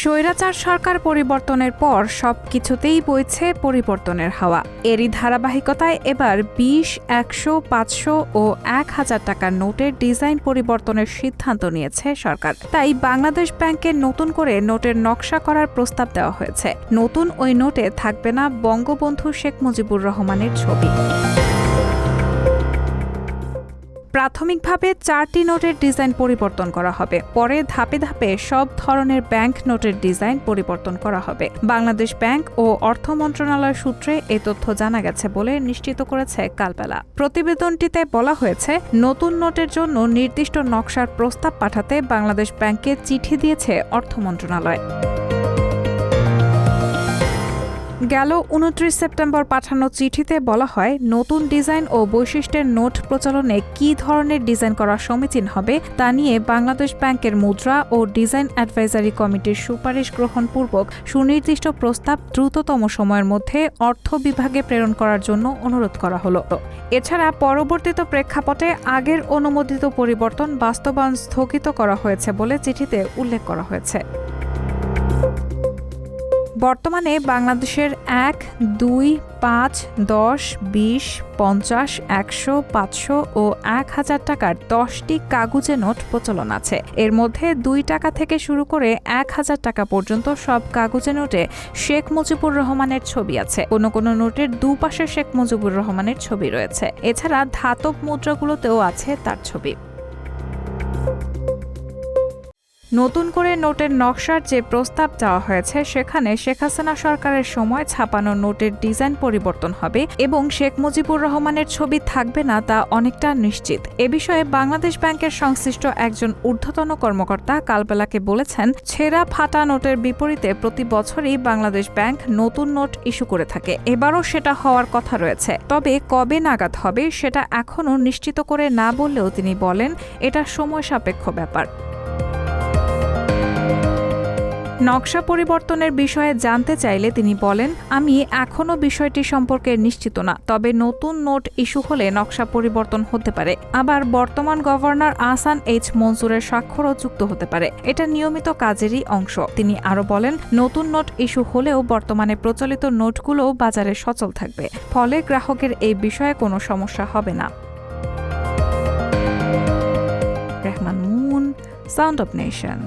স্বৈরাচার সরকার পরিবর্তনের পর সব কিছুতেই বইছে পরিবর্তনের হাওয়া। এরই ধারাবাহিকতায় এবার বিশ, একশো, পাঁচশো ও এক হাজার টাকার নোটের ডিজাইন পরিবর্তনের সিদ্ধান্ত নিয়েছে সরকার। তাই বাংলাদেশ ব্যাংকের নতুন করে নোটের নকশা করার প্রস্তাব দেওয়া হয়েছে। নতুন ওই নোটে থাকবে না বঙ্গবন্ধু শেখ মুজিবুর রহমানের ছবি। প্রাথমিকভাবে চারটি নোটের ডিজাইন পরিবর্তন করা হবে। পরে ধাপে ধাপে সব ধরনের ব্যাংক নোটের ডিজাইন পরিবর্তন করা হবে। বাংলাদেশ ব্যাংক ও অর্থ মন্ত্রণালয় সূত্রে এ তথ্য জানা গেছে বলে নিশ্চিত করেছে কালবেলা। প্রতিবেদনটিতে বলা হয়েছে, নতুন নোটের জন্য নির্দিষ্ট নকশার প্রস্তাব পাঠাতে বাংলাদেশ ব্যাংককে চিঠি দিয়েছে অর্থ মন্ত্রণালয়। গেল উনত্রিশ সেপ্টেম্বর পাঠানো চিঠিতে বলা হয়, নতুন ডিজাইন ও বৈশিষ্ট্যের নোট প্রচলনে কী ধরনের ডিজাইন করা সমীচীন হবে তা নিয়ে বাংলাদেশ ব্যাংকের মুদ্রা ও ডিজাইন অ্যাডভাইজারি কমিটির সুপারিশ গ্রহণপূর্বক সুনির্দিষ্ট প্রস্তাব দ্রুততম সময়ের মধ্যে অর্থ বিভাগে প্রেরণ করার জন্য অনুরোধ করা হলো। এছাড়া পরবর্তীত প্রেক্ষাপটে আগের অনুমোদিত পরিবর্তন বাস্তবায়ন স্থগিত করা হয়েছে বলে চিঠিতে উল্লেখ করা হয়েছে। বর্তমানে বাংলাদেশের এক, দুই, পাঁচ, দশ, বিশ, পঞ্চাশ, একশো, পাঁচশো ও এক হাজার টাকার দশটি কাগুজে নোট প্রচলন আছে। এর মধ্যে দুই টাকা থেকে শুরু করে এক হাজার টাকা পর্যন্ত সব কাগুজে নোটে শেখ মুজিবুর রহমানের ছবি আছে। কোনো কোনো নোটের দুপাশে শেখ মুজিবুর রহমানের ছবি রয়েছে। এছাড়া ধাতব মুদ্রাগুলোতেও আছে তার ছবি। নতুন করে নোটের নকশার যে প্রস্তাব দেওয়া হয়েছে, সেখানে শেখ হাসিনা সরকারের সময় ছাপানো নোটের ডিজাইন পরিবর্তন হবে এবং শেখ মুজিবুর রহমানের ছবি থাকবে না তা অনেকটা নিশ্চিত। এ বিষয়ে বাংলাদেশ ব্যাংকের সংশ্লিষ্ট একজন ঊর্ধ্বতন কর্মকর্তা কালবেলাকে বলেছেন, ছেঁড়া ফাটা নোটের বিপরীতে প্রতি বছরই বাংলাদেশ ব্যাংক নতুন নোট ইস্যু করে থাকে। এবারও সেটা হওয়ার কথা রয়েছে। তবে কবে নাগাদ হবে, সেটা এখনও নিশ্চিত করে না বললেও তিনি বলেন, এটা সময় সাপেক্ষ ব্যাপার। নকশা পরিবর্তনের বিষয়ে জানতে চাইলে তিনি বলেন, আমি এখনও বিষয়টি সম্পর্কে নিশ্চিত না, তবে নতুন নোট ইস্যু হলে নকশা পরিবর্তন হতে পারে। আবার বর্তমান গভর্নর আহসান এইচ মনসুরের স্বাক্ষরও যুক্ত হতে পারে। এটা নিয়মিত কাজেরই অংশ। তিনি আরও বলেন, নতুন নোট ইস্যু হলেও বর্তমানে প্রচলিত নোটগুলোও বাজারে সচল থাকবে, ফলে গ্রাহকের এই বিষয়ে কোনো সমস্যা হবে না। Rehman Moon, sound of nation.